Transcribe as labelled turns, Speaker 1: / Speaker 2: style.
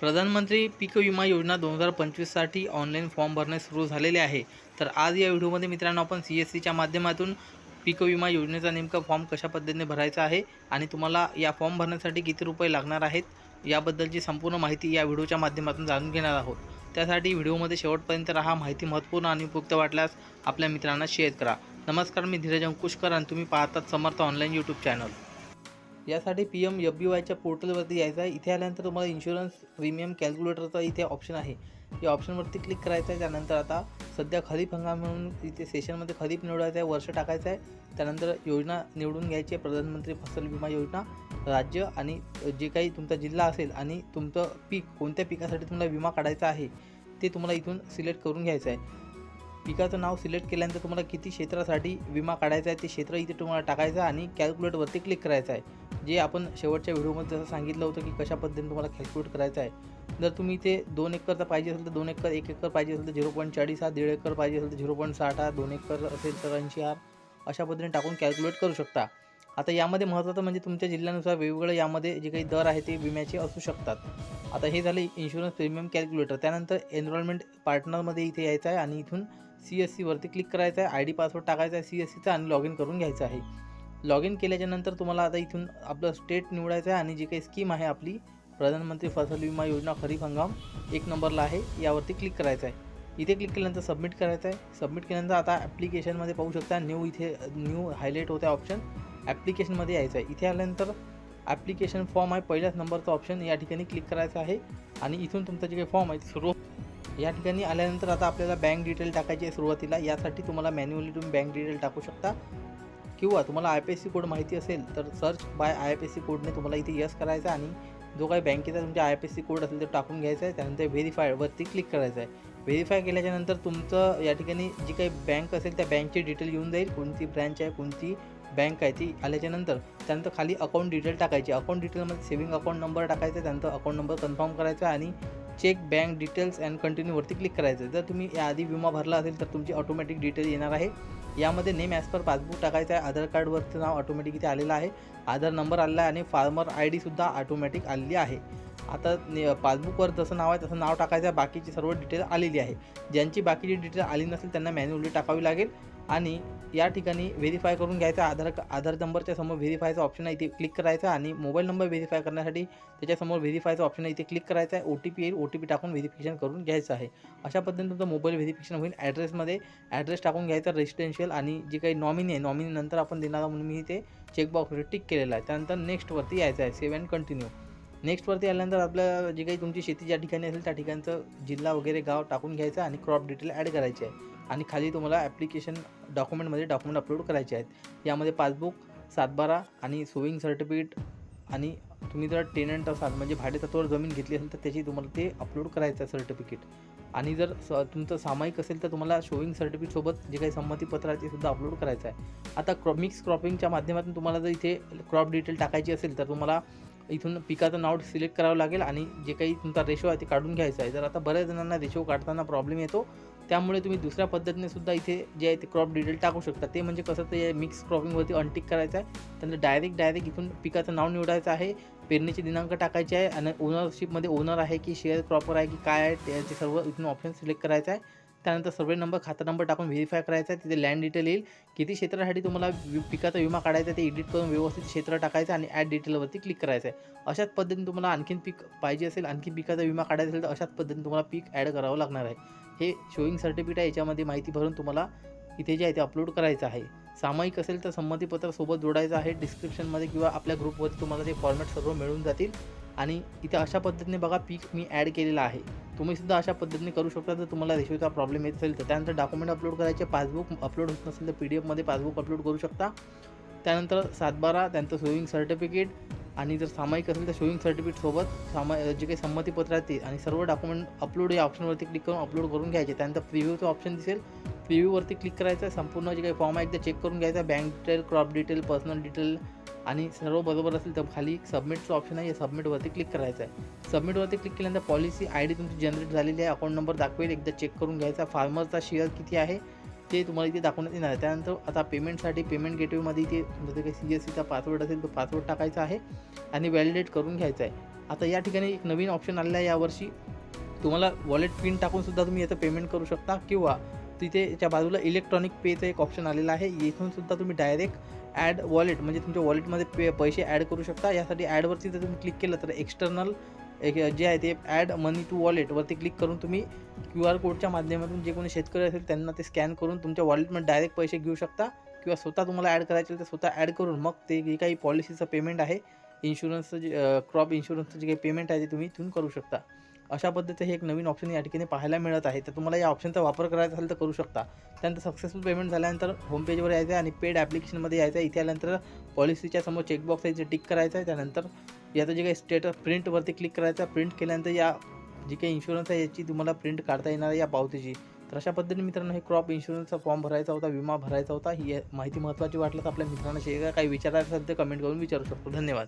Speaker 1: प्रधानमंत्री पीक विमा योजना दोन हजार पंचवीससाठी ऑनलाईन फॉर्म भरणे सुरू झालेले आहे. तर आज या व्हिडिओमध्ये मित्रांनो आपण सी एस सीच्या माध्यमातून पीक विमा योजनेचा नेमका फॉर्म कशा पद्धतीने भरायचा आहे आणि तुम्हाला या फॉर्म भरण्यासाठी किती रुपये लागणार आहेत याबद्दलची संपूर्ण माहिती या व्हिडिओच्या माध्यमातून जाणून घेणार आहोत. त्यासाठी व्हिडिओमध्ये शेवटपर्यंत राहा माहिती महत्त्वपूर्ण आणि उपयुक्त वाटल्यास आपल्या मित्रांना शेअर करा. नमस्कार मी धीरज अंकुशकर आणि तुम्ही पाहतात समर्थ ऑनलाईन यूट्यूब चॅनल यासाठी पी एम एफ बी वायच्या पोर्टलवरती यायचं आहे. इथे आल्यानंतर तुम्हाला इन्शुरन्स प्रीमियम कॅल्क्युलेटरचा इथे ऑप्शन आहे. या ऑप्शनवरती क्लिक करायचं आहे. त्यानंतर आता सध्या खरीप हंगाम म्हणून इथे सेशनमध्ये खरीप निवडायचं आहे वर्ष टाकायचं आहे. त्यानंतर योजना निवडून घ्यायची आहे. प्रधानमंत्री फसल विमा योजना राज्य आणि जे काही तुमचा जिल्हा असेल आणि तुमचं पीक कोणत्या पिकासाठी तुम्हाला विमा काढायचा आहे ते तुम्हाला इथून सिलेक्ट करून घ्यायचं आहे. पिकाचं नाव सिलेक्ट केल्यानंतर तुम्हाला किती क्षेत्रासाठी विमा काढायचा आहे ते क्षेत्र इथे तुम्हाला टाकायचं आहे आणि कॅल्क्युलेटरवरती क्लिक करायचं आहे. जे आपण शेवटच्या व्हिडिओमध्ये जसं सांगितलं होतं की कशा पद्धतीने तुम्हाला कॅल्क्युलेट करायचं आहे जर तुम्ही इथे दोन एकरचा पाहिजे असेल तर दोन एकर एक एकर पाहिजे असेल तर झिरो पॉईंट चाळीस हा दीड एकर पाहिजे असेल तर झिरो पॉईंट साठ हा दोन एकर असेल तर ऐंशी हा अशा पद्धतीने टाकून कॅल्क्युलेट करू शकता. आता यामध्ये महत्त्वाचं म्हणजे तुमच्या जिल्ह्यानुसार वेगवेगळं यामध्ये जे काही दर आहे ते विम्याचे असू शकतात. आता हे झाले इन्शुरन्स प्रीमियम कॅल्क्युलेटर त्यानंतर एनरोलमेंट पार्टनरमध्ये इथे यायचं आहे आणि इथून सी एस सीवरती क्लिक करायचं आहे आय डी पासवर्ड टाकायचा आहे सी एस सीचा आणि लॉग इन करून घ्यायचं आहे. लॉग इन केल्याच्यानंतर तुम्हाला आता इथून आपलं स्टेट निवडायचं आहे आणि जी काही स्कीम आहे आपली प्रधानमंत्री फसल विमा योजना खरीप हंगाम एक नंबरला आहे. यावरती क्लिक करायचं आहे. इथे क्लिक केल्यानंतर सबमिट करायचं आहे. सबमिट केल्यानंतर आता ॲप्लिकेशनमध्ये पाहू शकता न्यू इथे न्यू हायलाईट होतं ऑप्शन ॲप्लिकेशनमध्ये यायचं आहे. इथे आल्यानंतर ॲप्लिकेशन फॉर्म आहे. पहिल्याच नंबरचा ऑप्शन या ठिकाणी क्लिक करायचं आहे. आणि इथून तुमचं जे काही फॉर्म आहे सुरू या ठिकाणी आल्यानंतर आता आपल्याला बँक डिटेल टाकायची आहे सुरुवातीला. यासाठी तुम्हाला मॅन्युअली तुम्ही बँक डिटेल टाकू शकता. किंवा तुम्हाला I P S C code माहिती असेल तर search by I P S C कोडने तुम्हाला इथे यस करायचं आणि जो काही बँकेचा तुमच्या I P S C code असेल तो टाकून घ्यायचा आहे. त्यानंतर व्हेरीफायवरती क्लिक करायचं आहे. व्हेरीफाय केल्याच्यानंतर तुमचं या ठिकाणी जी काही बँक असेल त्या बँकची डिटेल येऊन जाईल. कोणती ब्रँच आहे कोणती बँक आहे ती आल्याच्यानंतर त्यानंतर खाली अकाउंट डिटेल टाकायची. अकाउंट डिटेलमध्ये सेविंग अकाउंट नंबर टाकायचा त्यानंतर अकाउंट नंबर कन्फर्म करायचा आणि चेक बँक डिटेल्स अँड कंटिन्यूवरती क्लिक करायचं जर तुम्ही याआधी विमा भरला असेल तर तुमची ऑटोमॅटिक डिटेल येणार आहे. यामध्ये नेम ॲज पर पासबुक टाकायचं आहे. आधार कार्डवरचं नाव ऑटोमॅटिक इथे आलेलं आहे. आधार नंबर आलेला आहे आणि फार्मर आय डीसुद्धा ऑटोमॅटिक आलेली आहे. आता ने पासबुकवर जसं नाव आहे तसं नाव टाकायचं आहे. बाकीची सर्व डिटेल आलेली आहे. ज्यांची बाकीची डिटेल आली नसेल त्यांना मॅन्युअली टाकावी लागेल. आणि या ठिकाणी व्हेरीफाय करून घ्यायचा. आधार आधार नंबरच्या समोर व्हेरीफायचा ऑप्शन आहे इथे क्लिक करायचा आणि मोबाईल नंबर व्हेरीफाय करण्यासाठी त्याच्यासमोर व्हेरीफायचा ऑप्शन आहे इथे क्लिक करायचा आहे. ओ टी पी येईल ओ टी पी टाकून व्हेरिफिकेशन करून घ्यायचं आहे. अशा पद्धतीने तुमचं मोबाईल व्हेरिफिकेशन होईल. ॲड्रेसमध्ये ॲड्रेस टाकून घ्यायचा रेसिडेन्शियल आणि जे काही नॉमिनी आहे नॉमिनी नंतर आपण देणारा म्हणून मी इथे चेकबॉक्सवर टिक केलेला आहे. त्यानंतर नेक्स्टवरती यायचं आहे. सेव्ह अँड कंटिन्यू नेक्स्टवरती आल्यानंतर आपल्या जी काही तुमची शेती ज्या ठिकाणी असेल त्या ठिकाणचं जिल्हा वगैरे गाव टाकून घ्यायचं आणि क्रॉप डिटेल ॲड करायची आहे. आणि खाली तुम्हाला ॲप्लिकेशन डॉक्युमेंटमध्ये डॉक्युमेंट अपलोड करायचे आहेत. यामध्ये पासबुक सातबारा आणि सोविंग सर्टिफिकेट आणि तुम्ही जर टेनंट असाल म्हणजे भाडेतत्वावर जमीन घेतली असेल तर त्याची तुम्हाला ते अपलोड करायचं आहे सर्टिफिकेट आणि जर स तुमचं सामायिक असेल तर तुम्हाला शोविंग सर्टिफिकेटसोबत जे काही संमतीपत्र आहे ते सुद्धा अपलोड करायचं आहे. आता क्रॉ मिक्स क्रॉपिंगच्या माध्यमातून तुम्हाला जर इथे क्रॉप डिटेल टाकायची असेल तर तुम्हाला इथून पिकाचं नाव सिलेक्ट करावं लागेल आणि जे काही तुमचा रेशो आहे ते काढून घ्यायचा आहे. तर आता बऱ्याच जणांना रेशो काढताना प्रॉब्लेम येतो त्यामुळे तुम्ही दुसऱ्या पद्धतीने सुद्धा इथे जे आहे ते क्रॉप डिटेल टाकू शकता. ते म्हणजे कसं ते मिक्स क्रॉपिंगवरती अनटिक करायचं आहे. त्यानंतर डायरेक्ट डायरेक्ट इथून पिकाचं नाव निवडायचं आहे. पेरणीचे दिनांक टाकायचे आहे आणि ओनरशिपमध्ये ओनर आहे की शेअर प्रॉपर आहे की काय आहे त्याचे सर्व इथून ऑप्शन सिलेक्ट करायचं आहे. त्यानंतर सर्वे नंबर खाता नंबर टाकून व्हेरीफाय करायचा आहे. तिथे लँड डिटेल येईल. किती क्षेत्रासाठी तुम्हाला वि पिकाचा विमा काढायचा आहे ते एडिट करून व्यवस्थित क्षेत्र टाकायचं आणि ॲड डिटेलवरती क्लिक करायचं आहे. अशाच पद्धतीने तुम्हाला आणखीन पीक पाहिजे असेल आणखी पिकाचा विमा काढायचा असेल तर अशाच पद्धतीने तुम्हाला पीक ॲड करावं लागणार आहे. हे शोईंग सर्टिफिकेट आहे याच्यामध्ये माहिती भरून तुम्हाला इथे जे आहे ते अपलोड करायचं आहे. सामायिक असेल तर संमतीपत्र सोबत जोडायचं आहे. डिस्क्रिप्शनमध्ये किंवा आपल्या ग्रुपवरती तुम्हाला ते फॉर्मॅट सर्व मिळून जातील. आणि इथे अशा पद्धतीने बघा पीक मी ॲड केलेलं आहे. तुम्हीसुद्धा अशा पद्धतीने करू शकता. जर तुम्हाला रेशोचा प्रॉब्लेम येत असेल तर त्यानंतर डॉक्युमेंट अपलोड करायचे. पासबुक अपलोड होत नसेल तर पी डी एफमध्ये पासबुक अपलोड करू शकता. त्यानंतर सातबारा त्यांचं सोईंग सर्टिफिकेट आणि जर सामायिक असेल तर शोईंग सर्टिफिकेटसोबत सामा जे काही संमतीपत्र आहे ते आणि सर्व डॉक्युमेंट अपलोड या ऑप्शनवरती क्लिक करून अपलोड करून घ्यायचे. त्यानंतर प्रिव्ह्यूचं ऑप्शन दिसेल. प्रिव्ह्यूवरती क्लिक करायचं आहे संपूर्ण जे काही फॉर्म आहे एकदा चेक करून घ्यायचा. Bank detail crop detail personal detail आणि सर्व बरोबर असेल तर खाली सबमिटचं ऑप्शन आहे या सबमिटवरती क्लिक करायचं आहे. सबमिटवरती क्लिक केल्यानंतर पॉलिसी आय डी तुमची जनरेट झालेली आहे अकाउंट नंबर दाखवेल एकदा चेक करून घ्यायचा. फार्मरचा शेअर किती आहे ते तुम्हाला इथे दाखवण्यात येणार आहे. त्यानंतर आता पेमेंटसाठी पेमेंट गेटवेमध्ये इथे तुमचं जे काही सी एस सीचा पासवर्ड असेल तो पासवर्ड टाकायचा आहे आणि व्हॅलिडेट करून घ्यायचा आहे. आता या ठिकाणी एक नवीन ऑप्शन आलेला आहे यावर्षी. तुम्हाला वॉलेट पिन टाकूनसुद्धा तुम्ही याचं पेमेंट करू शकता किंवा तिथे त्या बाजूला इलेक्ट्रॉनिक पेचं एक ऑप्शन आलेलं आहे. इथून सुद्धा तुम्ही डायरेक्ट ॲड वॉलेट म्हणजे तुमच्या वॉलेटमध्ये पे पैसे ॲड करू शकता. यासाठी ॲडवरती जर तुम्ही क्लिक केलं तर एक्स्टर्नल एक जे आहे ते ॲड मनी टू वॉलेटवरती क्लिक करून तुम्ही क्यू आर कोडच्या माध्यमातून जे कोणी शेतकरी असेल त्यांना ते स्कॅन करून तुमच्या वॉलेटमध्ये डायरेक्ट पैसे घेऊ शकता. किंवा स्वतः तुम्हाला ॲड करायचे तर स्वतः ॲड करून मग ते जे काही पॉलिसीचं पेमेंट आहे इन्शुरन्सचं जे क्रॉप इन्शुरन्सचं जे काही पेमेंट आहे ते तुम्ही इथून करू शकता. अशा पद्धतीचं हे एक नवीन ऑप्शन या ठिकाणी पाहायला मिळत आहे. तर तुम्हाला या ऑप्शनचा वापर करायचा असेल तर करू शकता. त्यानंतर सक्सेसफुल पेमेंट झाल्यानंतर होमपेजवर यायचं आहे आणि पेड ॲप्लिकेशनमध्ये यायचं आहे. इथे आल्यानंतर पॉलिसीच्या समोर चेकबॉक्स आहे जे टिक करायचं आहे. त्यानंतर याचं जे काही स्टेटस प्रिंटवरती क्लिक करायचं आहे प्रिंट केल्यानंतर या जी काही इन्शुरन्स आहे याची तुम्हाला प्रिंट काढता येणार आहे या पावतीची. तर अशा पद्धतीने मित्रांनो हे क्रॉप इन्शुरन्सचा फॉर्म भरायचा होता विमा भरायचा होता. ही माहिती महत्त्वाची वाटलं तर आपल्या मित्रांना शेअर काही विचारायचं असेल तर कमेंट करून विचारू शकतो. धन्यवाद.